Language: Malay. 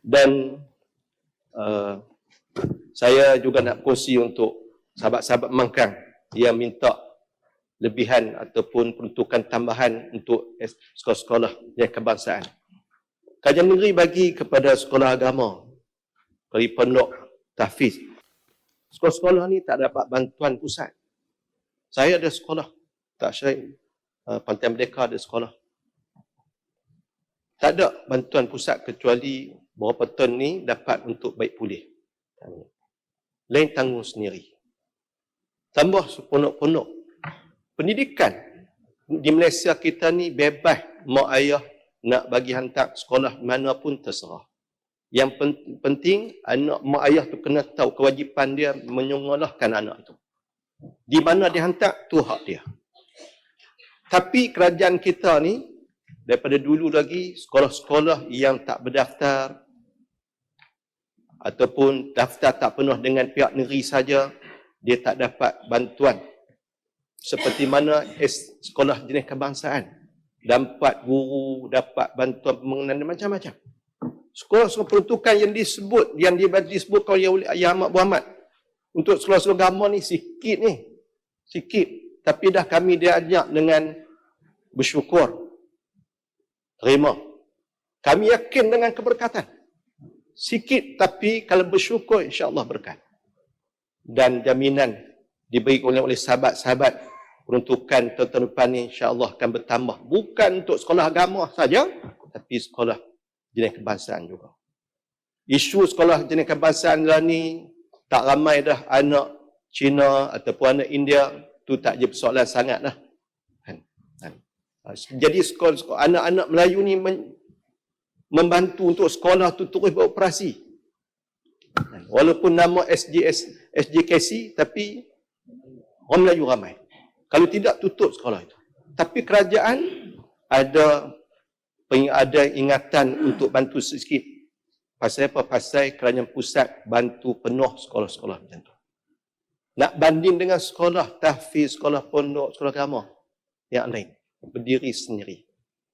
dan uh, saya juga nak kongsi untuk sahabat-sahabat Mangkang yang minta lebihan ataupun peruntukan tambahan untuk sekolah-sekolah yang kebangsaan. Kajian negeri bagi kepada sekolah agama, bagi pondok tahfiz. Sekolah-sekolah ni tak dapat bantuan pusat. Saya ada sekolah, tak saya uh, Pantai Merdeka ada sekolah. Tak ada bantuan pusat kecuali berapa ton ni dapat untuk baik pulih. Lain tanggung sendiri. Tambah seponok-ponok. Pendidikan di Malaysia kita ni bebas mak ayah nak bagi hantar sekolah mana pun terserah. Yang penting anak mak ayah tu kena tahu kewajipan dia menyongolahkan anak tu. Di mana dia hantar tu hak dia. Tapi kerajaan kita ni daripada dulu lagi sekolah-sekolah yang tak berdaftar ataupun daftar tak penuh dengan pihak negeri saja dia tak dapat bantuan. Seperti mana sekolah jenis kebangsaan. Dapat guru dapat bantuan pembangunan macam-macam. Sekolah-sekolah peruntukan yang disebut yang disebut oleh Ayah Ahmad Muhammad untuk sekolah-sekolah agama ni sikit ni. Sikit. Tapi dah kami diajak dengan bersyukur. Terima. Kami yakin dengan keberkatan. Sikit tapi kalau bersyukur insya-Allah berkat. Dan jaminan diberi oleh oleh sahabat-sahabat peruntukan tahun depan ni insya-Allah akan bertambah bukan untuk sekolah agama saja tapi sekolah jenis kebangsaan juga. Isu sekolah jenis kebangsaan lah ni tak ramai dah anak Cina ataupun anak India tu tak je persoalan sangatlah. Ha, jadi sekolah, sekolah anak-anak Melayu ni membantu untuk sekolah tu terus beroperasi. Walaupun nama SJS, SJKC tapi orang Melayu ramai. Kalau tidak tutup sekolah itu. Tapi kerajaan ada ada ingatan untuk bantu sedikit. Pasal apa? Pasal kerajaan pusat bantu penuh sekolah-sekolah macam tu. Nak banding dengan sekolah tahfiz, sekolah pondok, sekolah agama yang lain berdiri sendiri.